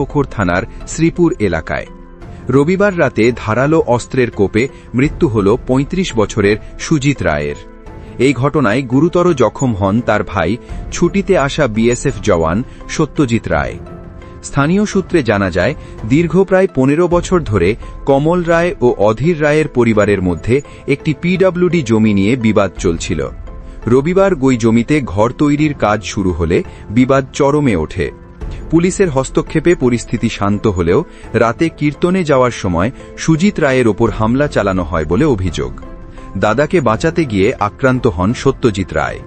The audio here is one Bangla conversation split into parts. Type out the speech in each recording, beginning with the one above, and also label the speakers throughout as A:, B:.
A: পুকুর থানার শ্রীপুর এলাকায়। রবিবার রাতে ধারালো অস্ত্রের কোপে মৃত্যু হল ৩৫ বছরের সুজিত রায়ের। এই ঘটনায় গুরুতর জখম হন তার ভাই, ছুটিতে আসা বিএসএফ জওয়ান সত্যজিৎ রায়। স্থানীয় সূত্রে জানা যায়, দীর্ঘ প্রায় পনেরো বছর ধরে কমল রায় ও অধীর রায়ের পরিবারের মধ্যে একটি পিডব্লিউডি জমি নিয়ে বিবাদ চলছিল। রবিবার গই জমিতে ঘর তৈরির কাজ শুরু হলে বিবাদ চরমে ওঠে। পুলিশের হস্তক্ষেপে পরিস্থিতি শান্ত হলেও রাতে কীর্তনে যাওয়ার সময় সুজিত রায়ের ওপর হামলা চালানো হয় বলে অভিযোগ। দাদাকে বাঁচাতে গিয়ে আক্রান্ত হন সত্যজিৎ রায়।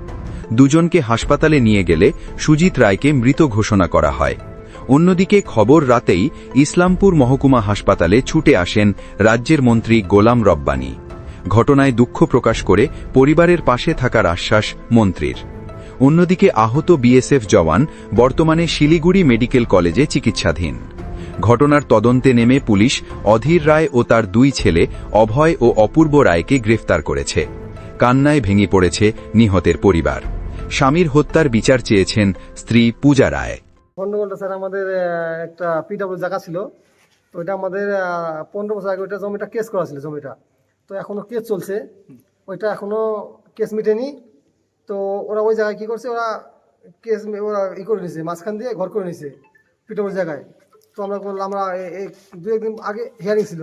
A: দুজনকে হাসপাতালে নিয়ে গেলে সুজিত রায়কে মৃত ঘোষণা করা হয়। অন্যদিকে খবর রাতেই ইসলামপুর মহকুমা হাসপাতালে ছুটে আসেন রাজ্যের মন্ত্রী গোলাম রব্বানী। ঘটনায় দুঃখ প্রকাশ করে পরিবারের পাশে থাকার আশ্বাস মন্ত্রীর। অন্যদিকে আহত বিএসএফ জওয়ান বর্তমানে শিলিগুড়ি মেডিকেল কলেজে চিকিৎসাধীন। ঘটনার তদন্তে নেমে পুলিশ অধীর রায় ও তার দুই ছেলে অভয় ও অপূর্ব রায়কে গ্রেফতার করেছে। কান্নায় ভেঙে পড়েছে নিহতের পরিবার। স্বামীর হত্যার বিচার চেয়েছেন স্ত্রী পূজা রায়।
B: গন্ডগোলটা স্যার আমাদের একটা পিডাব্লিউ জায়গা ছিল। তো এটা আমাদের পনেরো বছর আগে ওইটা জমিটা কেস করা ছিল জমিটা। তো এখনও কেস চলছে। ওইটা এখনও কেস মিটেনি। তো ওরা ওই জায়গায় কি করছে, ওরা কেস ওরা ই করে নিছে, মাঝখান দিয়ে ঘর করে নিছে পিডাব্লিউ জায়গায়। তো আমরা বললাম, আমরা দু একদিন আগে হিয়ারিং ছিল।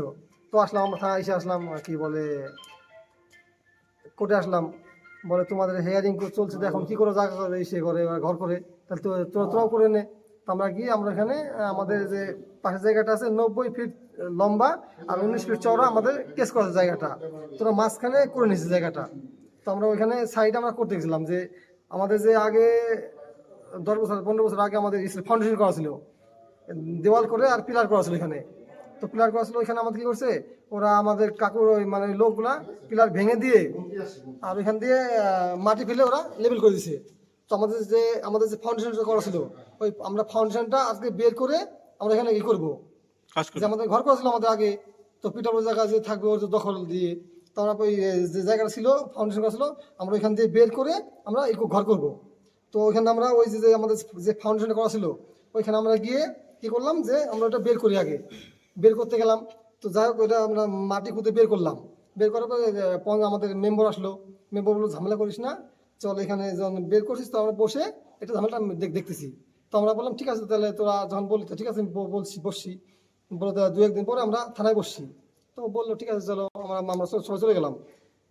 B: তো আসলাম, আমরা থানা এসে আসলাম কি বলে, কোর্টে আসলাম। বলে, তোমাদের হেয়ারিং চলছে এখন কি করে জায়গা করে এসে করে ঘর করে, তাহলে তো তোরা তোরাও করে নে। আমরা গিয়ে, আমরা এখানে, আমাদের যে পাশের জায়গাটা আছে, নব্বই ফিট লম্বা আর উনিশ ফিট চওড়া আমাদের কেস করা জায়গাটা। তোরা মাঝখানে করে নিয়েছে জায়গাটা। তো আমরা ওইখানে সাইড আমরা করতে গেছিলাম যে আমাদের যে আগে দশ বছর পনেরো বছর আগে আমাদের ফাউন্ডেশন করা ছিল। দেওয়াল করে আর পিলার করা ছিল এখানে তো পিলার করা ছিল ওইখানে আমাদের কি করছে ওরা আমাদের কাকুর ওই মানে লোকগুলা পিলার ভেঙে দিয়ে আর ওইখান দিয়ে মাটি ফেলে ওরা লেবেল করে দিছে। তো আমাদের যে আমাদের যে ফাউন্ডেশনটা করা ছিল ওই আমরা ফাউন্ডেশনটা আজকে বের করে আমরা এখানে ই করব। যে আমাদের ঘর করা ছিল আমাদের আগে। তো পিটার জায়গা যে থাকবে ওর দখল দিয়ে। তো আমরা ওই যে জায়গাটা ছিল ফাউন্ডেশন করা ছিল, আমরা ওইখান দিয়ে বের করে আমরা এই ঘর করব। তো ওইখানে আমরা ওই যে আমাদের যে ফাউন্ডেশন করা ছিল, ওইখানে আমরা গিয়ে কি করলাম যে আমরা ওটা বের করি আগে। বের করতে গেলাম, তো যাই হোক, ওইটা আমরা মাটি খুঁজে বের করলাম। বের করার পরে আমাদের মেম্বার আসলো। মেম্বার বলল, ঝামেলা করিস না, চল এখানে যখন বের করছিস, তো আমরা বসে এটা ঝামেলাটা দেখ- দেখতেছি। তো আমরা বললাম, ঠিক আছে, তাহলে তোরা যখন বললি, তো ঠিক আছে বলছি, বসছি। বলে দু একদিন পরে আমরা থানায় বসছি। তো বলল ঠিক আছে চলো আমরা আমরা সবাই চলে গেলাম।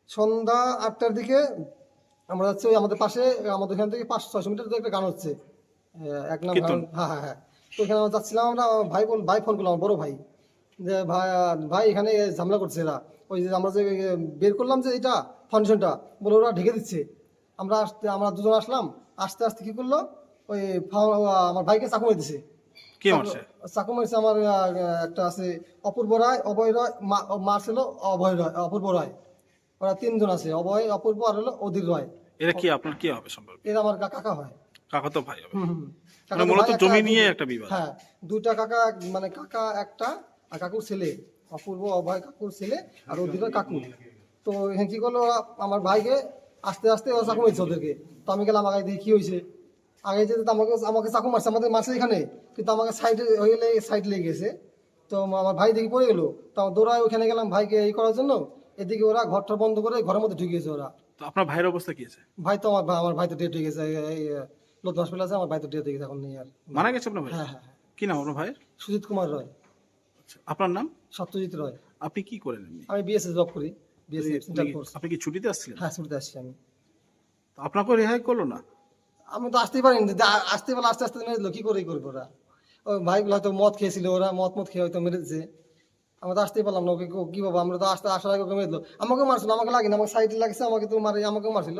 B: সন্ধ্যা আটটার দিকে আমরা যাচ্ছি ওই আমাদের পাশে আমাদের এখান থেকে পাঁচশো ছয়শো মিটার একটা গান হচ্ছে। এক নাম হ্যাঁ হ্যাঁ হ্যাঁ। তো এখানে আমরা যাচ্ছিলাম আমরা ভাই বল ভাই ফোন করলাম বড় ভাই। যে ভাই ভাই এখানে ঝামেলা করছে এরা। ওই যে আমরা যে বের করলাম যে এটা ফাউন্ডেশনটা বলে ওরা ঢেকে দিচ্ছে। আমরা আসতে আমরা দুজন আসলাম আস্তে আস্তে কি করল? ওই আমার ভাইকে চাকু মেরে দিছে
C: কে মারছে?
B: চাকু মারছে আমার একটা আছে অপূর্ব রায় অভয় রায় মা- মার ছিল অভয় রায় অপূর্ব রায়। ওরা তিনজন আছে অভয় অপূর্ব আর হলো অধীর রায়।
C: এরা কি আপনার কি হবে সম্পর্কে?
B: এরা আমার কাকা হয়।
C: কাকা তো ভাই হবে। মানে মূলত জমি নিয়ে একটা বিবাদ।
B: হ্যাঁ দুইটা কাকা মানে কাকা একটা আর কাকুর ছেলে। অপূর্ব অভয় কাকুর ছেলে আর অধীর কাকু। তো এখানে কি করল ওরা আমার ভাইকে আস্তে আস্তে চাকু মারছে ওদেরকে। তো আমি গেলাম আগে দেখি কি হয়েছে? আগে যেতে তো আমাকে আমাকে চাকু মারছে আমাদের মারছে এখানে। কিন্তু আমাকে সাইডে হয়ে সাইড লেগে গেছে। তো আমার ভাই দেখি পড়ে গেলো। তো দৌড়ায় ওখানে গেলাম ভাইকে এই করার জন্য। এদিকে ওরা ঘরটা বন্ধ করে ঘরের মধ্যে ঢুকে গেছে ওরা।
C: তো আপনার ভাইয়ের অবস্থা কি আছে?
B: ভাই তো আমার আমার ভাই তো ডেট হয়ে গেছে। এই লোক হসপিটাল আছে আমার ভাই তো ডেট হয়ে গেছে এখন নেই আর।
C: মারা গেছে আপনার ভাই?
B: হ্যাঁ হ্যাঁ হ্যাঁ।
C: কি নাম আপনার ভাইয়ের?
B: সুজিত কুমার রয়।
C: আচ্ছা, আপনার নাম?
B: সত্যজিৎ রয়।
C: আপনি কি করেন
B: আমি বিএসএস জব করি। বিএসএস
C: আপনি কি- আপনি কি ছুটিতে আসছিলেন?
B: হ্যাঁ ছুটিতে আসছি আমি।
C: আপনাকে রেহাই করল না?
B: আমি তো আসতেই পারিনি। আসতে বলে আস্তে আস্তে মেরে দিল কি করে করব ওরা? ওই ভাইগুলো হয়তো মদ খেয়েছিল ওরা মদ মদ খেয়ে হয়তো মেরেছে। আমরা তো আসতেই পারলাম না। ওকে কো- বাবা আমরা তো আসতে আসার আগে ওকে মেরে দিল আমাকে মারছিল আমাকে লাগেনি। আমাকে সাইডে লাগছে আমাকে তো মারে আমাকেও মারছিল।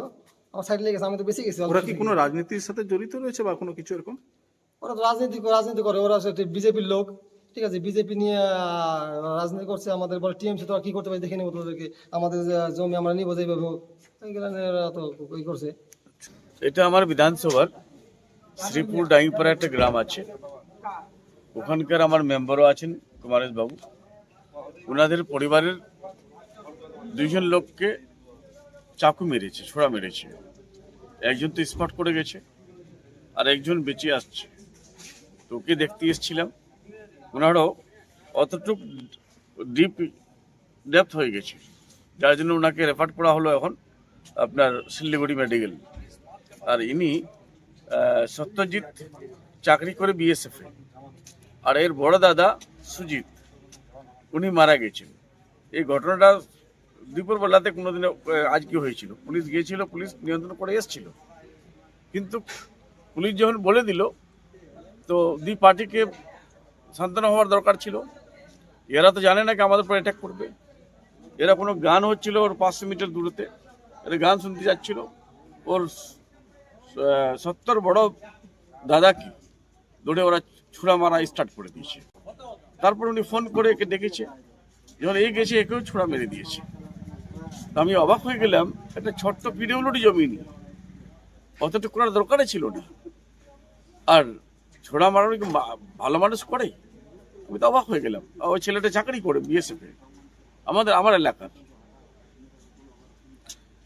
B: আমার সাইডে লেগেছে আমি তো বেশি গেছি
C: ওরা কি কোনো রাজনীতির সাথে জড়িত রয়েছে বা কোনো কিছু এরকম?
B: ওরা তো রাজনীতি করে- রাজনীতি করে। ওরা বিজেপির লোক। ঠিক আছে বিজেপি নিয়ে রাজনীতি করছে আমাদের। বলে টিএমসি তো আর কি করতে পারি দেখে নেব তোদেরকে আমাদের জমি আমরা নিবো যেভাবে ওরা তো ওই করছে।
D: এটা আমার বিধানসভার শ্রীপুর ডাইংপাড়া একটা গ্রাম আছে। ওখানকার আমার মেম্বারও আছেন কুমারেশ বাবু। ওনাদের পরিবারের দুইজন লোককে চাকু মেরেছে, ছোড়া মেরেছে। একজন তো স্পট করে গেছে, আর একজন বেঁচে আসছে। তো ওকে দেখতে এসেছিলাম। ওনারও অতটুক ডিপ ডেপথ হয়ে গেছে। যার জন্য ওনাকে রেফার করা হলো এখন আপনার শিলিগুড়ি মেডিকেল। আর ইনি সত্যজিৎ চাকরি করে বিএসএফে আর এর বড় দাদা সুজিত, উনি মারা গেছেন। এই ঘটনাটা দুপুরবেলাতে কোনোদিন আজকে হয়েছিল। পুলিশ গিয়েছিল, পুলিশ নিয়ন্ত্রণ করে এসেছিল। কিন্তু পুলিশ যখন বলে দিল, তো দুই পার্টিকে সান্ত্বনা হওয়ার দরকার ছিল। এরা তো জানে না কি আমাদের উপর অ্যাটাক করবে। এরা কোনো গান হচ্ছিল ওর পাঁচশো মিটার দূরতে এরা গান শুনতে যাচ্ছিল। ওর সত্তর বড় দাদাকে দৌড়ে ওরা ছুড়া মারা স্টার্ট করে দিয়েছে। তারপর উনি ফোন করে একে ডেকেছে। যখন এই গেছে, একেও ছোড়া মেরে দিয়েছে। আমি অবাক হয়ে গেলাম, একটা ছোট্ট পিডিউলটি জমি নিয়ে অতটুকু করার দরকারই ছিল না। আর ছোড়া মারানো কি ভালো মানুষ করে? আমি তো অবাক হয়ে গেলাম। ওই ছেলেটা চাকরি করে বিএসএফ আমাদের আমার এলাকার।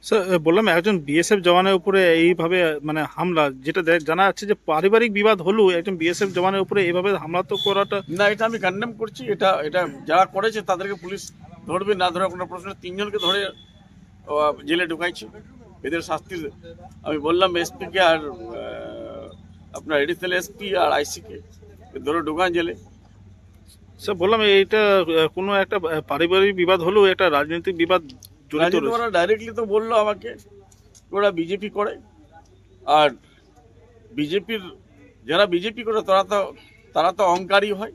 C: স্যার বললাম একজন বিএসএফ জওয়ানের উপরে এইভাবে মানে হামলা যেটা জানা যাচ্ছে যে পারিবারিক বিবাদ হলো একজন বিএসএফ জওয়ানের উপরে এইভাবে হামলা তো করাটা
D: না এটা আমি কন্ডেম করছি। এটা এটা যারা করেছে তাদেরকে পুলিশ ধরবে না ধরে কোনো প্রশ্ন তিনজনকে ধরে জেলে ঢুকাইছে। এদের শাস্তি আমি বললাম এসপিকে আর আপনার এডিশনাল এসপি আর আইসিকে ধরে ঢুকান জেলে।
C: স্যার বললাম এইটা কোনো একটা পারিবারিক বিবাদ হলেও একটা রাজনৈতিক বিবাদ
D: ওরা ডাইরেক্টলি তো বলল আমাকে ওরা বিজেপি করে। আর বিজেপির যারা বিজেপি করে তারা তো তারা তো অহংকারী হয়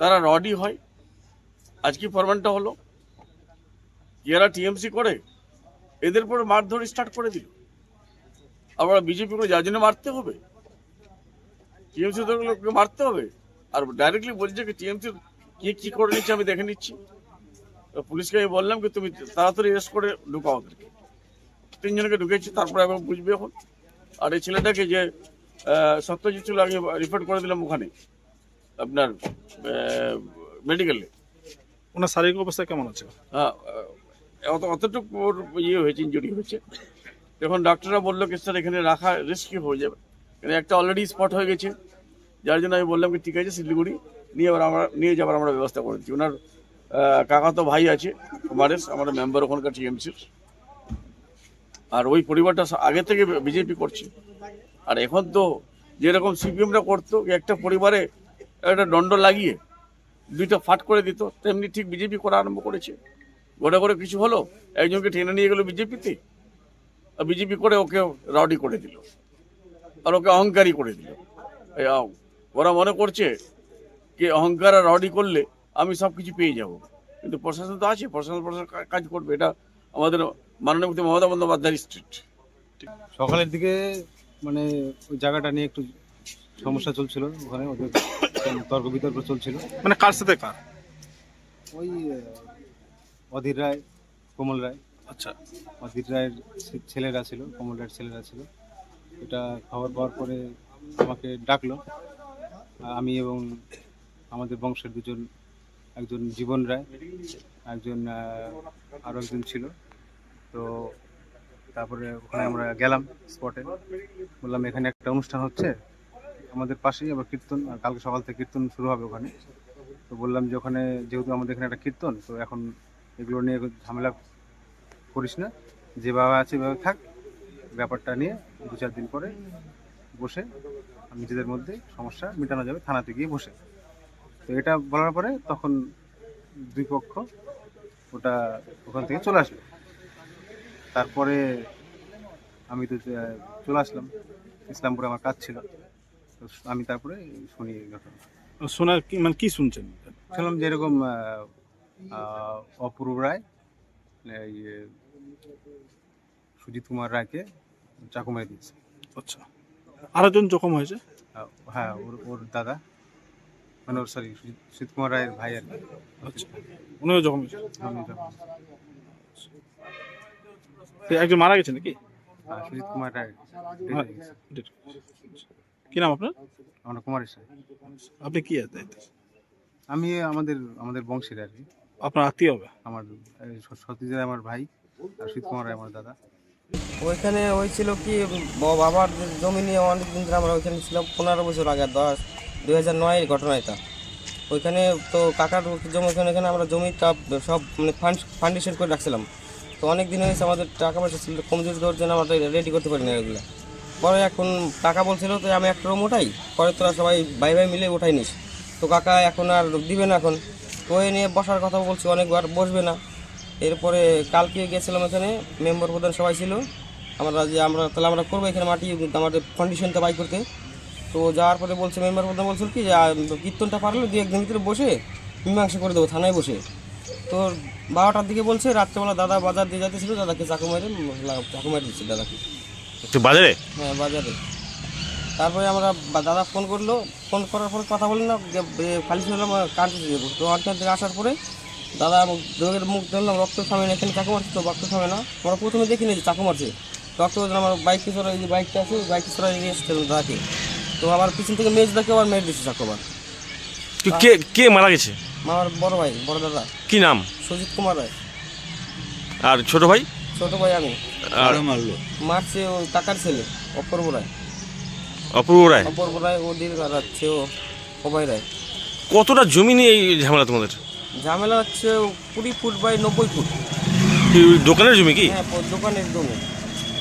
D: তারা রডি হয়। আজকে ফরমানটা হলো? যারা টিএমসি করে? এদের পরে মারধর স্টার্ট করে দিল। আবার বিজেপি করে যার জন্য মারতে হবে? টিএমসি লোককে মারতে হবে? আর ডাইরেক্টলি বলছে কি টিএমসি কে কি করে নিচ্ছে আমি দেখে নিচ্ছি। পুলিশকে আমি বললাম কি তুমি তাড়াতাড়ি রেস্ট করে ঢুকাও ওদেরকে। তিনজনকে ঢুকেছি তারপরে আমি বুঝবে এখন। আর এই ছেলেটাকে যে সত্যজিৎ ছিল আগে রিফার করে দিলাম ওখানে আপনার মেডিকেলে
C: ওনার শারীরিক অবস্থা কেমন আছে?
D: অত অতটুকু ওর ইয়ে হয়েছে ইঞ্জুরি হয়েছে। এখন ডাক্তাররা বলল কি স্যার এখানে রাখা রিস্কি হয়ে যাবে। এখানে একটা অলরেডি স্পট হয়ে গেছে। যার জন্য আমি বললাম কি ঠিক আছে শিলিগুড়ি নিয়ে আবার আমরা নিয়ে যাবার আমরা ব্যবস্থা করে দিচ্ছি। ওনার কাকাতো ভাই আছে কুমারেশ আমার মেম্বার ওখানকার টিএমসির আর ওই পরিবারটা আগে থেকে বিজেপি করছে। আর এখন তো যেরকম সিপিএমরা করতো একটা পরিবারে একটা দণ্ড লাগিয়ে দুইটা ফাট করে দিত, তেমনি ঠিক বিজেপি করা আরম্ভ করেছে। গোটা করে কিছু হলো, একজনকে টেনে নিয়ে গেল বিজেপিতে আর বিজেপি করে ওকে রাউডি করে দিল, আর ওকে অহংকারী করে দিল। ওরা মনে করছে, যে অহংকার আর রাউডি করলে আমি সব কিছু পেয়ে যাব। কিন্তু প্রশাসন তো আছে প্রশাসন প্রশাসন কাজ করবে। এটা আমাদের মাননীয় মুখ্যমন্ত্রী মমতা বন্দ্যোপাধ্যায় স্ট্রিট
E: সকালের দিকে মানে ওই জায়গাটা নিয়ে একটু সমস্যা চলছিল ওখানে ওদের তর্ক বিতর্ক চলছিল।
C: মানে কার সাথে কার?
E: ওই অধীর রায় কমল রায়।
C: আচ্ছা।
E: অধীর রায়ের ছেলেরা ছিল কমল রায়ের ছেলেরা ছিল। এটা খবর পাওয়ার পরে আমাকে ডাকলো। আমি এবং আমাদের বংশের দুজন একজন জীবন রায়, একজন আরও একজন ছিল। তো তারপরে ওখানে আমরা গেলাম স্পটে বললাম, এখানে একটা অনুষ্ঠান হচ্ছে। আমাদের পাশেই আবার কীর্তন কালকে সকাল থেকে কীর্তন শুরু হবে ওখানে। তো বললাম যে, ওখানে যেহেতু আমাদের এখানে একটা কীর্তন, তো এখন এগুলো নিয়ে ঝামেলা করিস না। যেভাবে আছে, এভাবে থাক। ব্যাপারটা নিয়ে দু চার দিন পরে বসে, নিজেদের মধ্যে সমস্যা মেটানো যাবে, থানাতে গিয়ে বসে। তো এটা বলার পরে তখন দুই পক্ষ ওটা ওখান থেকে চলে আসবে তারপরে আমি তো চলে আসলাম। ইসলামপুরে আমার কাজ ছিল। তো আমি তারপরে শুনি ঘটনা
C: শোনার কি মানে কি শুনছেন?
E: শুনলাম যে এরকম অপূর্ব রায় এই এ, সুজিত কুমার রায়কে চাকু মেরে দিয়েছে।
C: আচ্ছা। আরেকজন জখম হয়েছে?
E: হ্যাঁ ওর ওর দাদা। মানে ওর সরি সুজিত কুমার রায়ের ভাই আর কি।
C: আচ্ছা। উনিও জখম
E: আমি যখন-
C: তো একজন মারা গেছে নাকি?
E: আহ, সুজিত কুমার রায়। death হয়ে গেছে।
C: Dead. কি নাম আপনার?
E: আমরা কুমারের সাহেব
C: আপনি কি দায়িত্ব?
E: আমি আমাদের আমাদের বংশের আর কি।
C: আপনার আত্মীয় হবে?
E: আমার এই স- সতীশ রায় আমার ভাই আর সুজিত কুমার রায় আমার দাদা।
F: ওইখানে হয়েছিল কি ব- বাবার জমি নিয়ে অনেক দিন ধরে আমরা ওইখানে ছিলাম পনেরো বছর আগে দশ। দুই হাজার নয়ের ঘটনা এটা। ওইখানে তো কাকার জমি ওখানে এখানে আমরা জমিটা সব মানে ফান্ড, ফান্ডেশন করে রাখছিলাম। তো অনেক দিন হয়েছে আমাদের টাকা পয়সা ছিল কমজোরি দেওয়ার জন্য আমরা রেডি করতে পারি না এগুলো। পরে এখন টাকা বলছিল তো আমি একটা রুম উঠাই, পরে তোরা সবাই ভাই ভাই মিলে উঠাই নিস। তো কাকা এখন আর দিবে না এখন। তো ওই নিয়ে বসার কথা বলছি, অনেকবার বসবে না। এরপরে কালকে গেছিলাম এখানে মেম্বার প্রধান সবাই ছিল। আমরা যে আমরা, তাহলে আমরা করব এখানে মাটি, আমাদের কন্ডিশনটা বাই করতে। তো যাওয়ার পরে বলছে মেম্বার প্রধান বলছিল কি যে কীর্তনটা পারলে দু একদিন ভিতরে বসে মীমাংসা করে দেবো থানায় বসে। তো বারোটার দিকে বলছে রাত্রেবেলা দাদা বাজার দিয়ে যাইতেছিল দাদাকে চাকু মারে চাকু মারি দিচ্ছে দাদাকে।
G: বাজারে?
F: হ্যাঁ বাজারে। তারপরে আমরা দাদা ফোন করল ফোন করার পরে কথা বলি না খালি শুনলাম কান্ট্রি যাব? তো ওখান থেকে আসার পরে দাদা রোগের মুখ ধরলাম রক্ত থামে না এখানে চাকু মারছে তো রক্ত থামে না। আমরা প্রথমে দেখিনি যে চাকু মারছে। রক্ত আমার বাইক এই যে বাইকটা আছে বাইক চড়া নিয়ে এসেছিলাম দাদাকে। তো আবার পিছন থেকে মেজ দাকে আবার মেরে দিচ্ছে চাকু আবার
G: তো কে কে মারা গেছে?
F: আমার বড় ভাই বড় দাদা।
G: কি নাম?
F: সুজিত কুমার রায়।
G: আর ছোট ভাই?
F: ছোট ভাই আমি।
G: আর মারলো।
F: মারছে ও কাকার ছেলে অপূর্ব রায়।
G: অপূর্ব রায়?
F: অপূর্ব রায় ওদের রাচ্ছে ও অভয় রায়।
G: কতটা জমি নিয়ে এই ঝামেলা তোমাদের?
F: ঝামেলা হচ্ছে কুড়ি ফুট বাই নব্বই ফুট।
G: দোকানের জমি কি?
F: হ্যাঁ দোকানের জমি।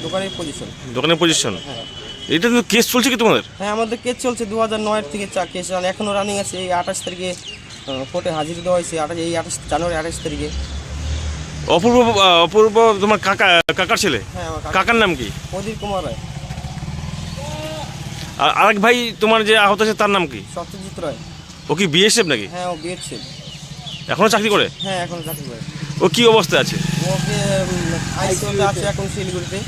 F: দোকানের পজিশন
G: দোকানের পজিশন
F: হ্যাঁ।
G: এটা তো কেস চলছে কি তোমাদের?
F: হ্যাঁ আমাদের কেস চলছে দু হাজার নয়ের থেকে চা কেস এখনও রানিং আছে এই আঠাশ তারিখে কোর্টে হাজির দেওয়া হয়েছে আঠাশ এই আঠাশ জানুয়ারি আঠাশ তারিখে।
G: অপূর্ব অপূর্ব তোমার কাকা কাকার ছেলে?
F: হ্যাঁ আমার কাকা।
G: কাকার নাম কি?
F: অধীর কুমার রায়।
G: আর আরেক ভাই তোমার যে আহত আছে তার নাম কি?
F: সত্যজিৎ রায়।
G: ও কি বিএসএফ নাকি?
F: হ্যাঁ ও বিয়ের ছেলে
G: এখনও চাকরি করে?
F: হ্যাঁ এখন চাকরি করে।
G: ও কি অবস্থায় আছে?
F: ওকে আইসিওতে আছে এখন শিলিগুড়িতে।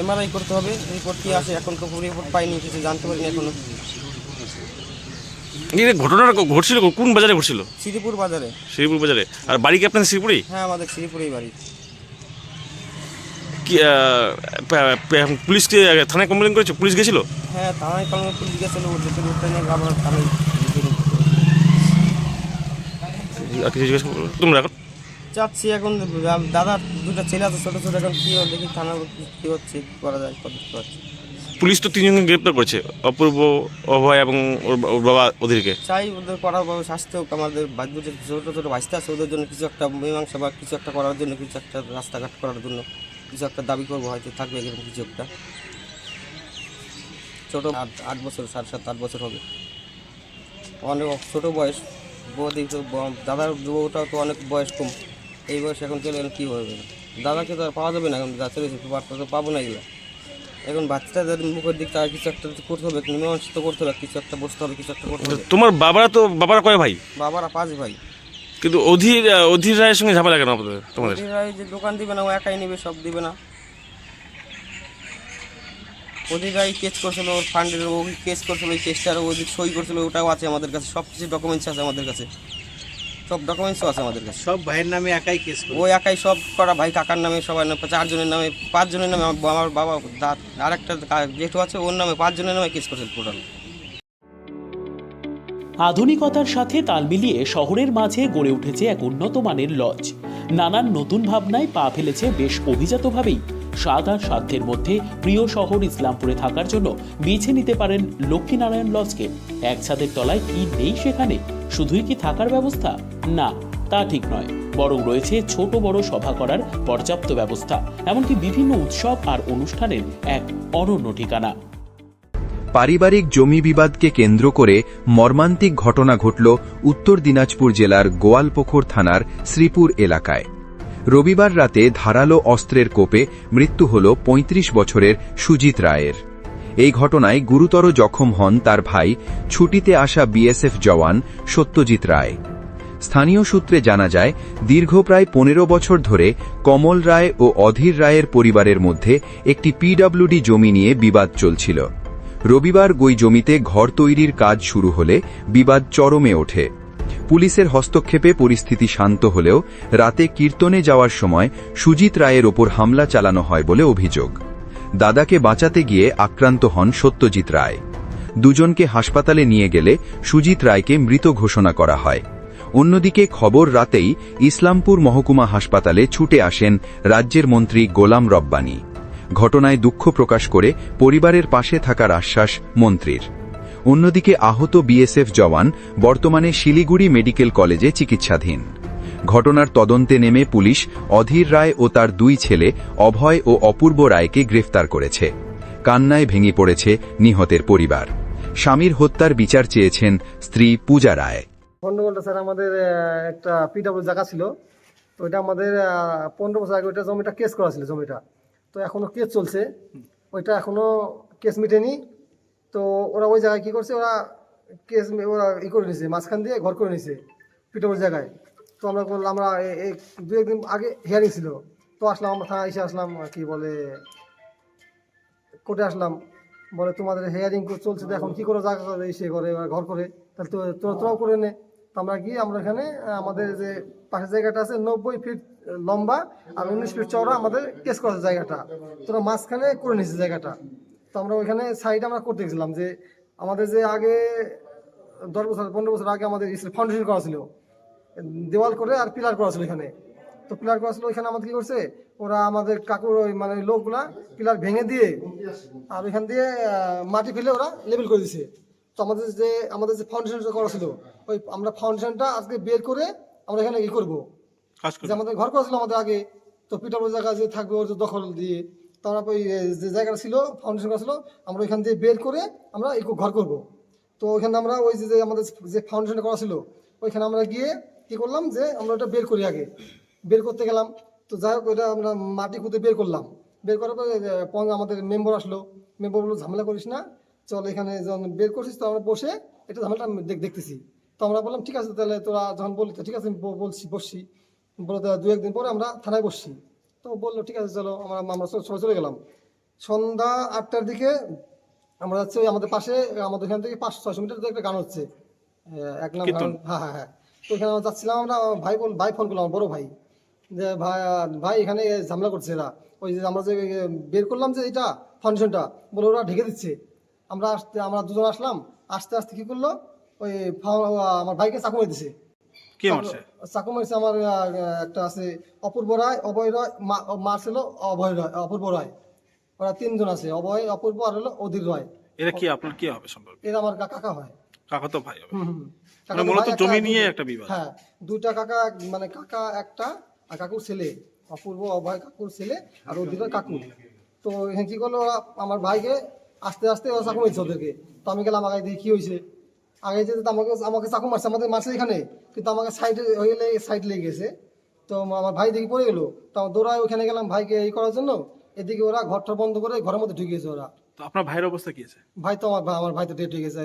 F: এমআরআই করতে হবে রিপোর্ট কি আসে এখন তো রিপোর্ট পাইনি কিছু জানতে পারিনি এখনও।
G: এই ঘটনাটা ঘটছিল কোন বাজারে ঘটছিল?
F: শ্রীপুর বাজারে।
G: শ্রীপুর বাজারে। আর বাড়ি কি আপনার শ্রীপুরেই?
F: হ্যাঁ আমাদের শ্রীপুরেই বাড়ি।
G: কি পুলিশকে থানায় কমপ্লেন করেছে? পুলিশ গেছিল?
F: হ্যাঁ থানায় কলমে পুলিশ গেছিল ওর উঠতে নিয়ে আবার আমি
G: আর কিছু জিজ্ঞেস? তোমরা এখন
F: চাচ্ছি এখন দা- দাদার দুটো ছেলে আছে ছোটো ছোটো এখন কী দেখি থানা কী হচ্ছে করা যায় কত হচ্ছে
G: পুলিশ তো তিনজনকে গ্রেপ্তার করেছে অপূর্ব অভয় এবং ওর বাবা ওদেরকে।
F: চাই ওদের করার শাস্তি হোক আমাদের যে ছোটো ছোটো ভাইস্তে আছে ওদের জন্য কিছু একটা মীমাংসা বা কিছু একটা করার জন্য কিছু একটা রাস্তাঘাট করার জন্য কিছু একটা দাবি করব হয়তো থাকবে এরকম কিছু একটা। ছোটো আট আট বছর সাড়ে সাত আট বছর হবে। অনেক ছোটো বয়স বৌদি দাদার বউটাও তো অনেক বয়স কম। এই বয়সে এখন চলে গেলে কী হবে? দাদাকে তো আর পাওয়া যাবে না এখন যা চলেছে বার্তা তো পাবো না এগুলো। এখন বাচ্চাদের মুখের দিক থেকে কিছু একটা করতে হবে মীমাংসা তো করতে হবে কিছু একটা বসতে হবে কিছু একটা করতে হবে।
G: তোমার বাবারা তো বাবারা কয় ভাই?
F: বাবারা পাঁচ ভাই।
G: কিন্তু অধীর অধীর রায়ের সঙ্গে ঝামেলা কেন আপনাদের তোমাদের?
F: অধীর রায় যে দোকান দিবে না ও একাই নেবে সব দিবে না। অধীর রায় কেস করছিল ওর ফান্ডের ও কেস করছিল ওই কেসটার ওদের সই করছিল ওটাও আছে আমাদের কাছে সব কিছু ডকুমেন্টস আছে আমাদের কাছে। সব ডকুমেন্টসও আছে আমাদের কাছে।
H: সব ভাইয়ের নামে একাই কেস
F: ও একাই সব করা ভাই কাকার নামে সবার নামে চারজনের নামে পাঁচজনের নামে আমার- বাবা আরেকটা কা- জেঠু আছে ওর নামে পাঁচজনের নামে কেস করছিল টোটাল
I: আধুনিকতার সাথে তাল মিলিয়ে শহরের মাঝে গড়ে উঠেছে এক উন্নত মানের লজ। নানান নতুন ভাবনায় পা ফেলেছে বেশ অভিজাতভাবেই। স্বাদ আর সাধ্যের মধ্যে প্রিয় শহর ইসলামপুরে থাকার জন্য বেছে নিতে পারেন লক্ষ্মীনারায়ণ লজকে। এক ছাদের তলায় কি নেই সেখানে? শুধুই কি থাকার ব্যবস্থা? না, তা ঠিক নয়। বরং রয়েছে ছোট বড় সভা করার পর্যাপ্ত ব্যবস্থা, এমনকি বিভিন্ন উৎসব আর অনুষ্ঠানের এক অনন্য ঠিকানা।
A: পারিবারিক জমি বিবাদকে কেন্দ্র করে মর্মান্তিক ঘটনা ঘটল উত্তর দিনাজপুর জেলার গোয়ালপোখর থানার শ্রীপুর এলাকায়। রবিবার রাতে ধারালো অস্ত্রের কোপে মৃত্যু হল ৩৫ বছরের সুজিত রায়ের। এই ঘটনায় গুরুতর জখম হন তার ভাই, ছুটিতে আসা বিএসএফ জওয়ান সত্যজিৎ রায়। স্থানীয় সূত্রে জানা যায়, দীর্ঘ প্রায় পনেরো বছর ধরে কমল রায় ও অধীর রায়ের পরিবারের মধ্যে একটি পিডব্লিউডি জমি নিয়ে বিবাদ চলছিল। রবিবার গই জমিতে ঘর তৈরির কাজ শুরু হলে বিবাদ চরমে ওঠে। পুলিশের হস্তক্ষেপে পরিস্থিতি শান্ত হলেও রাতে কীর্তনে যাওয়ার সময় সুজিত রায়ের ওপর হামলা চালানো হয় বলে অভিযোগ। দাদাকে বাঁচাতে গিয়ে আক্রান্ত হন সত্যজিৎ রায়। দুজনকে হাসপাতালে নিয়ে গেলে সুজিত রায়কে মৃত ঘোষণা করা হয়। অন্যদিকে খবর রাতেই ইসলামপুর মহকুমা হাসপাতালে ছুটে আসেন রাজ্যের মন্ত্রী গোলাম রব্বানী। ঘটনায় দুঃখ প্রকাশ করে পরিবারের পাশে থাকার আশ্বাস মন্ত্রীর। অন্যদিকে আহত বিএসএফ জওয়ান বর্তমানে শিলিগুড়ি মেডিকেল কলেজে চিকিৎসাধীন। ঘটনার তদন্তে নেমে পুলিশ অধীর রায় ও তার দুই ছেলে অভয় ও অপূর্ব রায়কে গ্রেফতার করেছে। কান্নায় ভেঙে পড়েছে নিহতের পরিবার। স্বামীর হত্যার বিচার চেয়েছেন স্ত্রী পূজা রায়।
B: গন্ডগোলটা স্যার আমাদের একটা পিডাব্লিউ জায়গা ছিল। তো এটা আমাদের পনেরো বছর আগে ওইটা জমিটা কেস করা ছিল জমিটা। তো এখনও কেস চলছে। ওইটা এখনও কেস মিটেনি। তো ওরা ওই জায়গায় কি করছে? ওরা কেস ওরা ই করে নিছে, মাঝখান দিয়ে ঘর করে নিছে পিডাব্লিউ জায়গায়। তো আমরা বললাম, আমরা দু একদিন আগে হিয়ারিং ছিল। তো আসলাম, আমরা থানা এসে আসলাম কি বলে, কোর্টে আসলাম। বলে, তোমাদের হেয়ারিং চলছে তো এখন কি করে জায়গা করে ইসে করে ঘর করে? তাহলে তোরা তোরাও করে নে। আমরা গিয়ে, আমরা এখানে আমাদের যে পাশের জায়গাটা আছে, নব্বই ফিট লম্বা আর উনিশ ফিট চওড়া আমাদের কেস করা জায়গাটা, তোরা মাঝখানে করে নিয়েছে জায়গাটা। তো আমরা ওইখানে সাইড আমরা করতে গেছিলাম যে, আমাদের যে আগে দশ বছর, পনেরো বছর আগে আমাদের ফাউন্ডেশন করা ছিল দেওয়াল করে আর পিলার করা ছিল এখানে। তো পিলার করা ছিল এখানে আমাদের কি করছে? ওরা আমাদের কাকুর ওই মানে লোকগুলা পিলার ভেঙে দিয়ে আর ওইখান দিয়ে মাটি ফেলে ওরা লেবেল করে দিছে। তো আমাদের যে আমাদের যে ফাউন্ডেশনটা করা ছিল ওই আমরা ফাউন্ডেশনটা আজকে বের করে আমরা এখানে ই করব। যে আমাদের ঘর করা ছিল আমাদের আগে তো পিটার জায়গা যে থাকবে ওর যে দখল দিয়ে তো আমরা ওই যে জায়গাটা ছিল ফাউন্ডেশন করা ছিল আমরা ওইখান দিয়ে বের করে আমরা এই ঘর করব। তো ওইখানে আমরা ওই যে যে আমাদের যে ফাউন্ডেশন করা ছিল ওইখানে আমরা গিয়ে কি করলাম যে আমরা ওটা বের করি আগে। বের করতে গেলাম তো যাই হোক ওইটা আমরা মাটি খুঁজে বের করলাম। বের করার পরে আমাদের মেম্বার আসলো। মেম্বার বলল ঝামেলা করিস না চল এখানে যখন বের করছিস তো আমরা বসে এটা ঝামেলাটা দেখ- দেখতেছি। তো আমরা বললাম ঠিক আছে তাহলে তোরা যখন বলি তো ঠিক আছে বলছি বসছি। বলে দু একদিন পরে আমরা থানায় বসছি। তো বলল ঠিক আছে চলো আমরা আমরা সব- সবাই চলে গেলাম। সন্ধ্যা আটটার দিকে আমরা যাচ্ছি ওই আমাদের পাশে আমাদের এখান থেকে পাঁচশো ছয়শো মিটার একটা গান হচ্ছে। এক নাম। হ্যাঁ হ্যাঁ হ্যাঁ। তো এখানে আমরা যাচ্ছিলাম আমরা ভাই বল ভাই ফোন করলাম বড় ভাই। যে ভাই ভাই এখানে ঝামেলা করছে এরা। ওই যে আমরা যে বের করলাম যে এটা ফাউন্ডেশনটা বলে ওরা ঢেকে দিচ্ছে। আমরা আসতে আমরা দুজন আসলাম আস্তে আস্তে কি করল? ওই আমার ভাইকে চাকু মেরে দিছে
C: কে মারছে?
B: চাকু মারছে আমার একটা আছে অপূর্ব রায় অভয় রায় মা- মারছিল অভয় রায় অপূর্ব রায়। ওরা তিনজন আছে অভয় অপূর্ব আর হলো অধীর রায়।
C: এরা কি আপনার কি হবে সম্পর্কে?
B: এরা আমার কাকা হয়।
C: কাকা তো ভাই হবে।
B: হুম, হুম।
C: মানে মূলত জমি নিয়ে একটা বিবাদ।
B: হ্যাঁ দুইটা কাকা মানে কাকা একটা আর কাকুর ছেলে অপূর্ব অভয় কাকুর ছেলে আর অধীর কাকু। তো এখানে কি করল আমার ভাইকে আস্তে আস্তে চাকু মারছে ওদেরকে। তো আমি গেলাম আগে দেখি কি হয়েছে? আগে যেতে আমাকে আমাকে চাকু মারছে আমাদের মারছে এখানে। কিন্তু আমাকে সাইডে হয়ে সাইড লেগে গেছে। তো আমার ভাই দেখি পড়ে গেলো। তো দৌড়ায় ওখানে গেলাম ভাইকে এই করার জন্য। এদিকে ওরা ঘরটা বন্ধ করে ঘরের মধ্যে ঢুকে গেছে ওরা।
C: তো আপনার ভাইয়ের অবস্থা কি আছে?
B: ভাই তো আমার আমার ভাই তো ডেট হয়ে গেছে।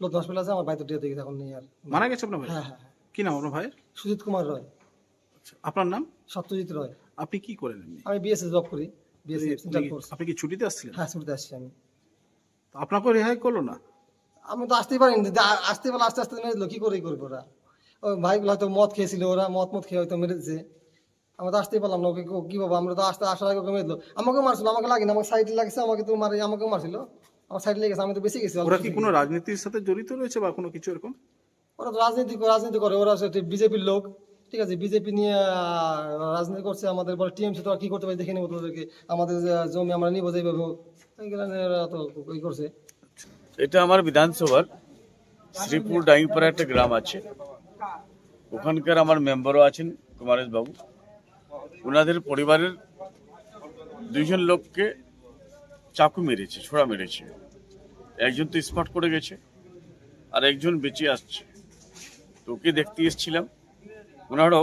B: লোক হসপিটাল আছে আমার ভাই তো ডেট হয়ে গেছে এখন নেই। আর
C: মারা গেছে আপনার ভাই?
B: হ্যাঁ হ্যাঁ হ্যাঁ।
C: কি নাম আপনার ভাইয়ের?
B: সুজিত কুমার রয়।
C: আচ্ছা, আপনার নাম?
B: সত্যজিৎ রয়।
C: আপনি কি করেন এমনি?
B: আমি বিএসএস জব করি বিএসএস সেন্ট্রাল ফোর্স
C: আপনি কি ছুটিতে আসছিলেন?
B: হ্যাঁ ছুটতে আসছি আমি।
C: তো আপনাকে রেহাই করল না?
B: আমি তো আসতেই পারিনি আসতে পারলে আস্তে আস্তে মেরে দিল কি করে করব ওরা? ওই ভাইগুলো হয়তো মদ খেয়েছিল ওরা মদ মদ খেয়ে হয়তো মেরে দিচ্ছে আমরা তো আসতেই পারলাম না ওকে কি বাবা আমরা তো আসতে আসার আগে ওকে মেরে দিল। আমাকে মারছিল আমাকে লাগেনি আমাকে সাইডে লাগছে আমাকে তো মারে আমাকেও মারছিল। আমার সাইডে লেগেছে আমি তো বেশি গেছি
C: ওরা কি কোনো রাজনীতির সাথে জড়িত রয়েছে বা কোনো কিছু এরকম?
B: ওরা তো রাজনীতি করে- রাজনীতি করে ওরা বিজেপির লোক। ঠিক আছে বিজেপি নিয়ে রাজনীতি করছে আমাদের বলে টিএমসি তো আর কি করতে পারি দেখে নেব তোদেরকে আমাদের জমি আমরা নিবো যেভাবে হোক। ওরা তো ওই করছে।
D: এটা আমার বিধানসভার শ্রীপুর ডাইংপাড়া একটা গ্রাম আছে। ওখানকার আমার মেম্বারও আছেন কুমারেশ বাবু। ওনাদের পরিবারের দুইজন লোককে চাকু মেরেছে, ছোড়া মেরেছে। একজন তো স্পট করে গেছে, আর একজন বেঁচে আসছে। তো ওকে দেখতে এসেছিলাম, ওনারও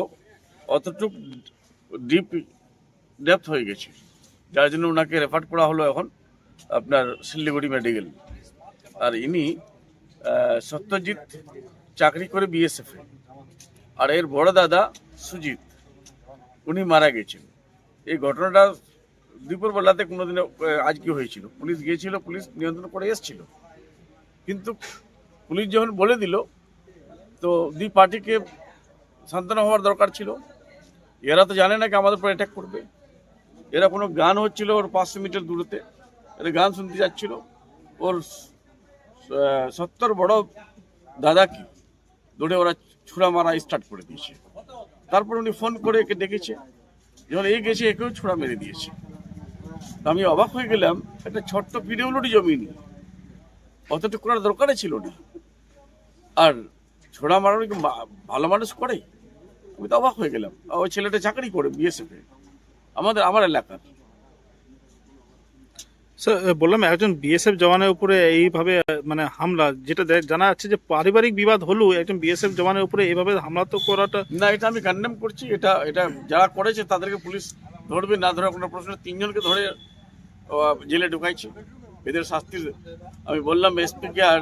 D: অতটুক ডিপ ডেপথ হয়ে গেছে। যার জন্য ওনাকে রেফার করা হলো এখন আপনার শিলিগুড়ি মেডিকেল। আর ইনি সত্যজিৎ চাকরি করে বিএসএফ আর এর বড় দাদা সুজিত উনি মারা গেছেন। এই ঘটনাটা দুপুরবেলাতে কোনোদিন আজকে হয়েছিল? পুলিশ গিয়েছিল, পুলিশ নিয়ন্ত্রণ করে এসেছিল। কিন্তু পুলিশ যখন বলে দিল, তো দুই পার্টিকে সান্ত্বনা হওয়ার দরকার ছিল। এরা তো জানে না কি আমাদের উপর অ্যাটাক করবে। এরা কোনো গান হচ্ছিল ওর পাঁচশো মিটার দূরতে এরা গান শুনতে যাচ্ছিল। ওর সত্তর বড় দাদাকে দৌড়ে ওরা ছুড়া মারা স্টার্ট করে দিয়েছে। তারপর উনি ফোন করে একে ডেকেছে। যখন এই গেছে, একেও ছুড়া মেরে দিয়েছে। আমি অবাক হয়ে গেলাম একটা ছোট্ট পিডিউলটি জমি নিয়ে। অতটুকু করার দরকারই ছিল না। আর ছোড়া মারানো কি ভালো মানুষ করে? আমি তো অবাক হয়ে গেলাম। ওই ছেলেটা চাকরি করে বিএসএফ আমাদের আমার এলাকার।
C: স্যার বললাম একজন বিএসএফ জওয়ানের উপরে এইভাবে মানে হামলা যেটা জানা যাচ্ছে যে পারিবারিক বিবাদ হলো একজন বিএসএফ জওয়ানের উপরে এইভাবে হামলা তো করাটা
D: না এটা আমি কন্ডেম করছি। এটা এটা যারা করেছে তাদেরকে পুলিশ ধরবে না ধরে কোনো প্রশ্ন তিনজনকে ধরে জেলে ঢুকাইছে। এদের শাস্তি আমি বললাম এসপিকে আর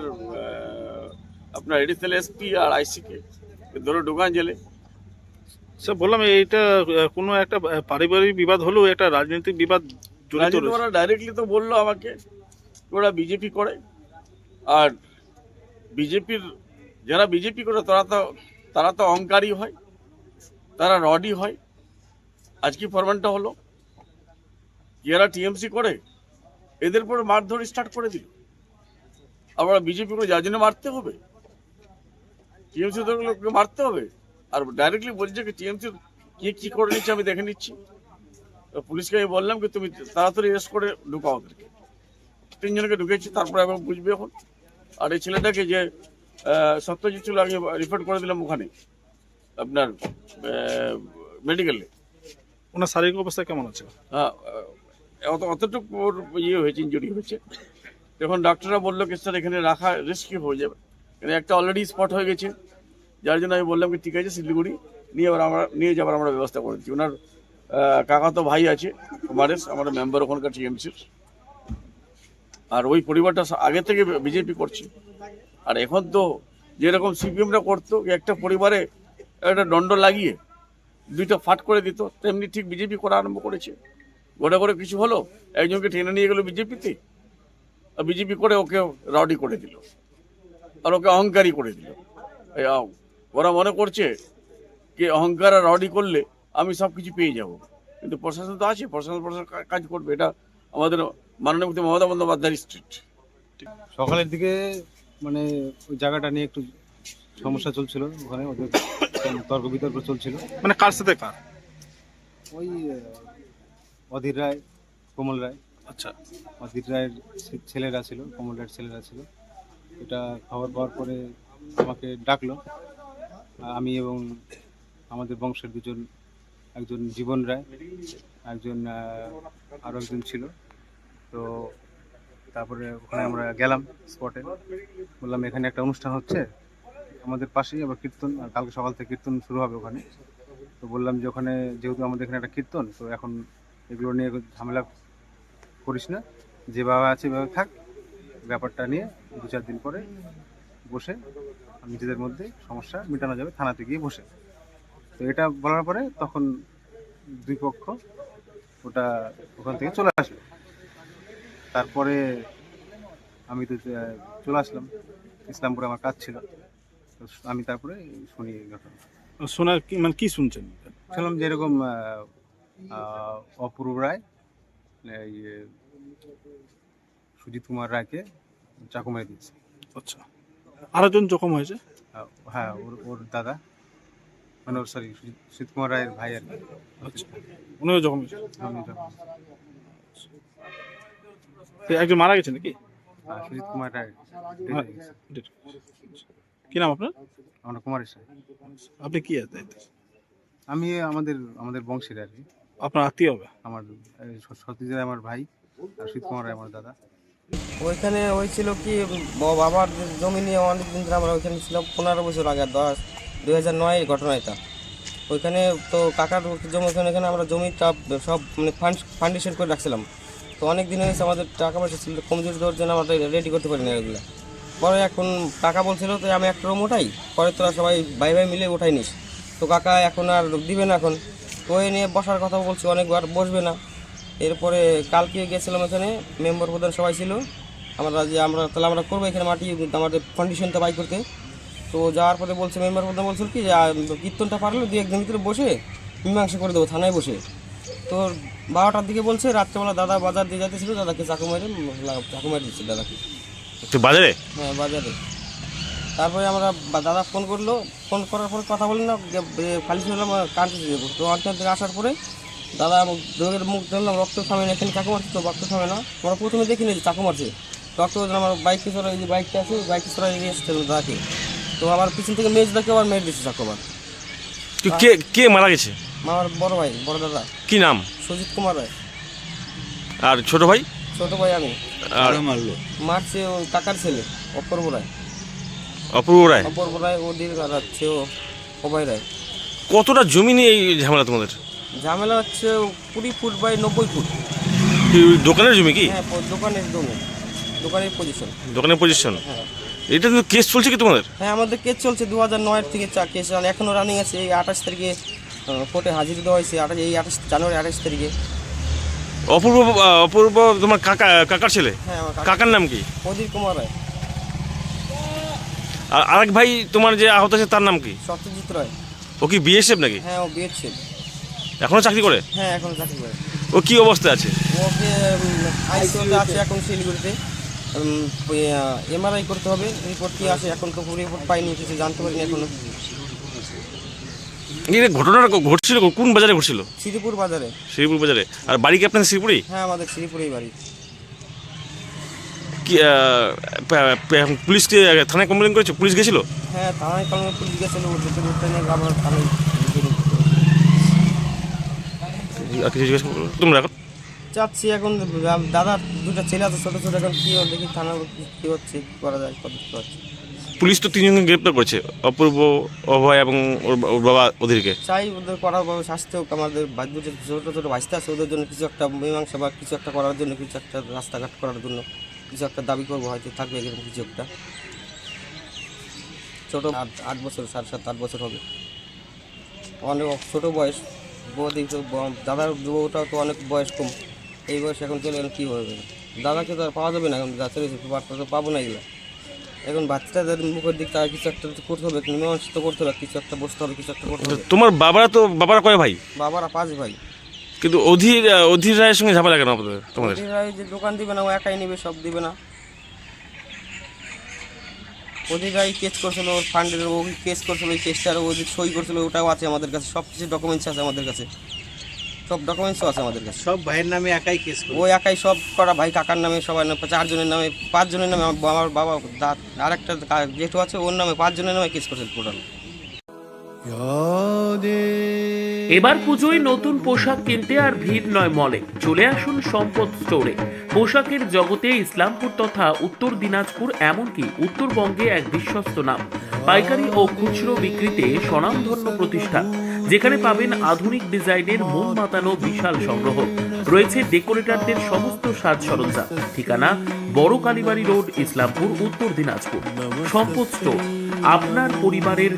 D: আপনার এডিশনাল এসপি আর আইসিকে ধরে ঢুকান জেলে।
C: স্যার বললাম এইটা কোনো একটা পারিবারিক বিবাদ হলেও একটা রাজনৈতিক বিবাদ
D: ওরা ডাইরেক্টলি তো বলল আমাকে ওরা বিজেপি করে। আর বিজেপির যারা বিজেপি করে তারা তো তারা তো অহংকারী হয় তারা রডি হয়। আজকে ফরমানটা হলো? যারা টিএমসি করে? এদের পরে মারধর স্টার্ট করে দিল। আবার বিজেপি করে যার জন্য মারতে হবে? টিএমসি লোককে মারতে হবে? আর ডাইরেক্টলি বলছে কি, টিএমসি কে কি করে নিচ্ছে আমি দেখে নিচ্ছি। পুলিশকে আমি বললাম কি, তুমি তাড়াতাড়ি রেস্ট করে ঢুকাও ওদেরকে। তিনজনকে ঢুকেছি, তারপরে এখন বুঝবে এখন। আর এই ছেলেটাকে যে সত্যজিৎ ছিল আগে রিপোর্ট করে দিলাম ওখানে। আপনার মেডিকেলে
C: ওনার শারীরিক অবস্থা কেমন আছে?
D: অত অতটুকু ইয়ে হয়েছে ইঞ্জুরি হয়েছে। তখন ডাক্তাররা বলল কি, স্যার, এখানে রাখা রিস্কি হয়ে যাবে। এখানে একটা অলরেডি স্পট হয়ে গেছে। যার জন্য আমি বললাম কি, ঠিক আছে, শিলিগুড়ি নিয়ে এবার আমরা নিয়ে যাবার আমরা ব্যবস্থা করে দিচ্ছি। ওনার কাকাতো ভাই আছে কুমারেশ আমার মেম্বার ওখানকার টিএমসির আর ওই পরিবারটা আগে থেকে বিজেপি করছে। আর এখন তো যেরকম সিপিএমরা করতো, একটা পরিবারে একটা দণ্ড লাগিয়ে দুইটা ফাট করে দিত, তেমনি ঠিক বিজেপি করা আরম্ভ করেছে। ঘরে ঘরে কিছু হলো, একজনকে টেনে নিয়ে গেল বিজেপিতে, আর বিজেপি করে ওকে রাউডি করে দিল, আর ওকে অহংকারী করে দিল। ওরা মনে করছে যে অহংকার আর রাউডি করলে আমি সব কিছু পেয়ে যাব। কিন্তু প্রশাসন তো আছে, প্রশাসন প্রশাসন কাজ করবে, এটা আমাদের মাননীয় মুখ্যমন্ত্রী মমতা বন্দ্যোপাধ্যায়ের স্ট্রিট
E: সকালের দিকে মানে ওই জায়গাটা নিয়ে একটু সমস্যা চলছিল ওখানে তর্ক বিতর্ক চলছিল।
C: মানে কার সাথে কার?
E: ওই অধীর রায় কমল রায়।
C: আচ্ছা।
E: অধীর রায়ের ছেলেরা ছিল কমল রায়ের ছেলেরা ছিল। এটা খবর পাওয়ার পরে আমাকে ডাকলো। আমি এবং আমাদের বংশের দুজন একজন জীবন রায় একজন আরও একজন ছিল। তো তারপরে ওখানে আমরা গেলাম স্পটে বললাম এখানে একটা অনুষ্ঠান হচ্ছে? আমাদের পাশেই আবার কীর্তন, আর কালকে সকাল থেকে কীর্তন শুরু হবে ওখানে। তো বললাম যে ওখানে যেহেতু আমাদের এখানে একটা কীর্তন, তো এখন এগুলো নিয়ে ঝামেলা করিস না। যেভাবে আছে এভাবে থাক, ব্যাপারটা নিয়ে দু চার দিন পরে বসে নিজেদের মধ্যে সমস্যা মেটানো যাবে, থানাতে গিয়ে বসে। তো এটা বলার পরে তখন দুই পক্ষ ওটা ওখান থেকে চলে আসলো। তারপরে আমি তো চলে আসলাম। ইসলামপুরে আমার কাজ ছিল। আমি তারপরে শুনি ঘটনা
C: শোনার কি মানে কি শুনছেন?
E: শুনলাম যে এরকম আহ, আহ, অপূর্ব রায় এ, সুজিত কুমার রায়কে চাকু মেরে দিয়েছে।
C: আচ্ছা। আরেকজন জখম হয়েছে?
E: হ্যাঁ ওর ওর দাদা। মানে ওর সরি সুজিত কুমার রায়ের ভাই আর কি।
C: আচ্ছা। উনিও জখম হয়েছে? একজন মারা গেছে নাকি?
E: সুজিত কুমার রায়
C: কি নাম আপনার?
E: আমরা কুমারের সাহেব
C: আপনি কি আছে দায়িত্বে?
E: আমি আমাদের আমাদের বংশের আর কি।
C: আপনার আত্মীয় হবে?
E: আমার সতীশ রায় আমার ভাই আর সুজিত কুমার রায় আমার দাদা।
F: ওইখানে হয়েছিল কি বাবার জমি নিয়ে অনেক দিন ধরে আমরা ওইখানে ছিলাম পনেরো বছর আগে দশ দুই হাজার নয় ঘটনা এটা ওইখানে তো কাকার জমি ওখানে এখানে আমরা জমিটা সব মানে ফান্ড ফান্ডেশন করে রাখছিলাম। তো অনেক দিন হয়েছে আমাদের টাকা পয়সা ছিল কমজোরি দেওয়ার জন্য আমরা রেডি করতে পারি না এগুলো। পরে এখন কাকা বলছিল তো আমি একটা রুম উঠাই, পরে তোরা সবাই ভাই ভাই মিলে উঠাই নিস। তো কাকা এখন আর দিবে না এখন। তো ওই নিয়ে বসার কথা বলছি, অনেকবার বসবে না। এরপরে কালকে গেছিলাম এখানে, মেম্বার প্রধান সবাই ছিল। আমরা যে আমরা, তাহলে আমরা করব এখানে মাটি, আমাদের কন্ডিশনটা বাই করতে। তো যাওয়ার পরে বলছে, মেম্বার প্রধান বলছিল কি কীর্তনটা পারল দু একদিন ভিতরে বসে মীমাংসা করে দেবো, থানায় বসে। তো বারোটার দিকে বলছে, রাত্রেবেলা দাদা বাজার দিয়ে যাইতেছিল, দাদাকে চাকু মেরে চাকু মেরে দিচ্ছে দাদাকে।
G: বাজারে?
F: হ্যাঁ বাজারে। তারপরে আমরা দাদা ফোন করল। ফোন করার পরে কথা বলি না খালি শুনলাম কান্ট্রি যাব? তো থেকে আসার পরে দাদা মুখ- মুখ ধরলাম রক্ত থামে না। এখানে চাকু মারছে তো রক্ত থামে না। আমরা প্রথমে দেখিনি যে চাকু মারছে। ডক্টর আমার বাইকে চড়া এই যে বাইকটা আছে বাইকে চড়া নিয়ে এসছে দাদাকে। তো আমার পিছন থেকে মেজ দাকে আবার মেরে দিচ্ছে চাকু আবার।
G: কি- কে কে মারা গেছে?
F: আমার বড় ভাই বড় দাদা।
G: কি নাম?
F: সুজিত কুমার রায়।
G: আর ছোট ভাই?
F: ছোট ভাই আমি।
G: আর
F: মারছে ও কাকার ছেলে অপূর্ব রায়।
G: অপূর্ব রায়?
F: অপূর্ব রায় ও ওদের যাচ্ছে ও অভয় রায়।
G: কতটা জমি নিয়ে এই ঝামেলা তোমাদের?
F: ঝামেলা হচ্ছে কুড়ি ফুট বাই নব্বই ফুট।
G: দোকানের জমি কি?
F: হ্যাঁ দোকানের জমি দোকানের পজিশন
G: দোকানের পজিশন
F: হ্যাঁ।
G: এটা তো কেস চলছে কি তোমাদের?
F: হ্যাঁ আমাদের কেস চলছে দু হাজার নয়ের থেকে চা কেস এখনও রানিং আছে এই আঠাশ তারিখে কোর্টে হাজির দেওয়া হয়েছে আঠাশ এই আঠাশ জানুয়ারি আঠাশ তারিখে।
G: অপূর্ব অপূর্ব তোমার কাকা কাকার ছেলে?
F: হ্যাঁ
G: কাকার নাম কি?
F: অধীর কুমার রায়।
G: আর আরেক ভাই তোমার যে আহত আছে তার নাম কি?
F: সত্যজিৎ রায়।
G: ও কি বিএসএফ নাকি?
F: হ্যাঁ ও ছেলে
G: এখনও চাকরি করে?
F: হ্যাঁ এখন চাকরি করে।
G: ও কি অবস্থা আছে?
F: ওকে আইসিওতে আছে এখন শিলিগুড়িতে। এমআরআই করতে হবে। রিপোর্ট কি আসে এখন তো রিপোর্ট পাইনি কিছু জানতে পারিনি এখনও।
G: এই ঘটনাটা ঘটছিল কোন বাজারে ঘটছিল?
F: শ্রীপুর বাজারে।
G: শ্রীপুর বাজারে। আর বাড়ি কি আপনার শ্রীপুরেই?
F: হ্যাঁ আমাদের শ্রীপুরেই বাড়ি।
G: কি পুলিশকে থানায় কমপ্লেন করেছ? পুলিশ গেছিল?
F: হ্যাঁ থানায় কলমে পুলিশ গেছিল যেতে যেতে নিয়ে আবার থানায়
G: আর কিছু জিজ্ঞেস করো। তোমরা এখন
F: চাচ্ছি এখন দা- দাদার দুটো ছেলে আছে ছোটো ছোটো এখন কী হবে দেখি থানা কী হচ্ছে করা যায় কত হচ্ছে।
G: পুলিশ তো তিনজনকে গ্রেপ্তার করেছে, অপূর্ব, অভয় এবং ওর বাবা ওদেরকে
F: চাই ওদের করাভাবে শাস্তি হোক, আমাদের বাধ্য যে ছোটো ছোটো ভাইস্তা আছে, ওদের জন্য কিছু একটা মীমাংসা বা কিছু একটা করার জন্য, কিছু একটা রাস্তাঘাট করার জন্য কিছু একটা দাবি করব, হয়তো থাকবে এরকম কিছু একটা। ছোটো আট আট বছর, সাড়ে সাত, আট বছর হবে। অনেক ছোটো বয়স, বৌদি দাদার বউটাও তো অনেক বয়স কম। এই বয়স এখন চলে গেলে কী হবে? দাদাকে তো আর পাওয়া যাবে না, এখন যা চলেছে পাবো না এগুলো। এখন বাচ্চাদের মুখের দিক তার কিছু একটা করতে হবে মীমাংসা তো করতে হবে কিছু একটা বসতে হবে কিছু একটা করতে হবে।
G: তোমার বাবারা তো বাবারা কয় ভাই?
F: বাবারা পাঁচ ভাই।
G: কিন্তু অধীর অধীর রায়ের সঙ্গে ঝামেলা কেন আপনাদের তোমাদের?
F: অধীর এই যে দোকান দিবে না ও একাই নেবে সব দিবে না। অধীর রায় কেস করছিল ওর ফান্ডের ও কেস করছিল ওই কেসটার ও সই করছিল ওটাও আছে আমাদের কাছে সব কিছু ডকুমেন্টস আছে আমাদের কাছে। সব ডকুমেন্টসও আছে আমাদের কাছে।
H: সব ভাইয়ের নামে একাই কেস
F: ও একাই সব করা ভাই কাকার নামে সবার নামে চারজনের নামে পাঁচজনের নামে আমার বাবা দা- আরেকটা কা- জেঠু আছে ওর নামে পাঁচজনের নামে কেস করছে টোটাল
I: এবার পুজোয় নতুন পোশাক কিনতে আর ভিড় নয় মলে। চলে আসুন সম্পদ স্টোরে পোশাকের জগতে ইসলামপুর তথা উত্তর দিনাজপুর এমনকি উত্তরবঙ্গে এক বিশ্বস্ত নাম। পাইকারি ও খুচরো বিক্রিতে স্বনামধন্য প্রতিষ্ঠান। যেখানে পাবেন আধুনিক ডিজাইনের মন মাতানো বিশাল সংগ্রহ। রয়েছে ডেকোরেটরদের সমস্ত সাজ সরঞ্জাম। ঠিকানা বড় কালীবাড়ি রোড, ইসলামপুর, উত্তর দিনাজপুর। সম্পদ স্টোর আপনার পরিবারের